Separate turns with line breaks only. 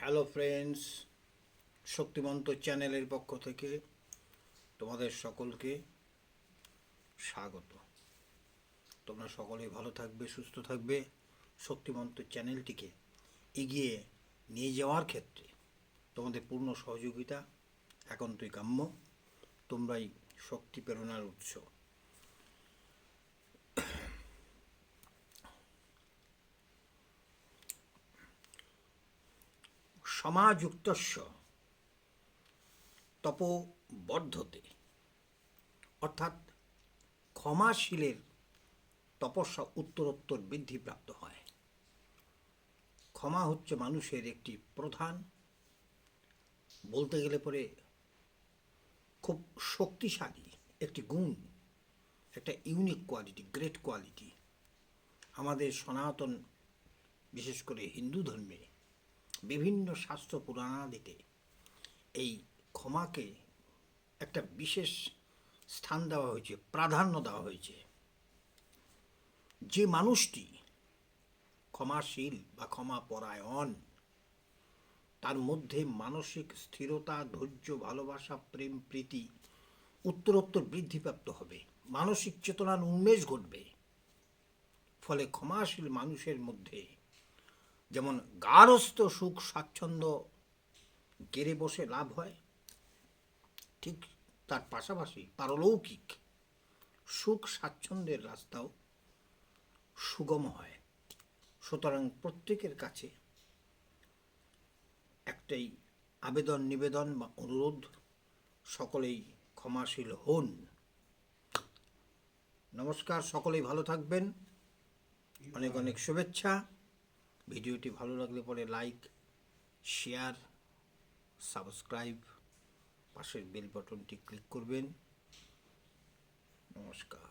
Hello friends শক্তিমন্ত চ্যানেলের পক্ষ থেকে তোমাদের সকলকে স্বাগত। তোমরা সকলেই ভালো থাকবে, সুস্থ থাকবে। শক্তিমন্ত চ্যানেলটিকে এগিয়ে নিয়ে যাওয়ার ক্ষেত্রে তোমাদের পূর্ণ সহযোগিতা, একান্তই কাম্য। তোমরাই শক্তি প্রেরণার উৎস। সমাযুক্তস্য তপবর্ধতে অর্থাৎ ক্ষমাশীলের তপস্যা উত্তরোত্তর বৃদ্ধিপ্রাপ্ত হয়। ক্ষমা হচ্ছে মানুষের একটি প্রধান, বলতে গেলে পরে খুব শক্তিশালী একটি গুণ, একটা ইউনিক কোয়ালিটি গ্রেট কোয়ালিটি আমাদের সনাতন, বিশেষ করে হিন্দু ধর্মে বিভিন্ন শাস্ত্র পুরাণাদিতে এই ক্ষমাকে একটা বিশেষ স্থান দেওয়া হয়েছে, প্রাধান্য দেওয়া হয়েছে। যে মানুষটি ক্ষমাশীল বা ক্ষমাপরায়ণ, তার মধ্যে মানসিক স্থিরতা, ধৈর্য, ভালোবাসা, প্রেম, প্রীতি, উত্তরোত্তর বৃদ্ধিপ্রাপ্ত হবে। মানসিক চেতনার উন্মেষ ঘটবে। ফলে ক্ষমাশীল মানুষের মধ্যে যেমন গারস্থ সুখ স্বাচ্ছন্দ্য গেড়ে বসে লাভ হয়, ঠিক তার পাশাপাশি পারলৌকিক সুখ স্বাচ্ছন্দ্যের রাস্তাও সুগম হয়। সুতরাং প্রত্যেকের কাছে একটাই আবেদন, নিবেদন বা অনুরোধ, সকলেই ক্ষমাশীল হন। নমস্কার, সকলেই ভালো থাকবেন। অনেক অনেক শুভেচ্ছা। ভিডিওটি ভালো লাগলে পরে লাইক শেয়ার সাবস্ক্রাইব পাশের বেল বাটনটি ক্লিক করবেন। নমস্কার।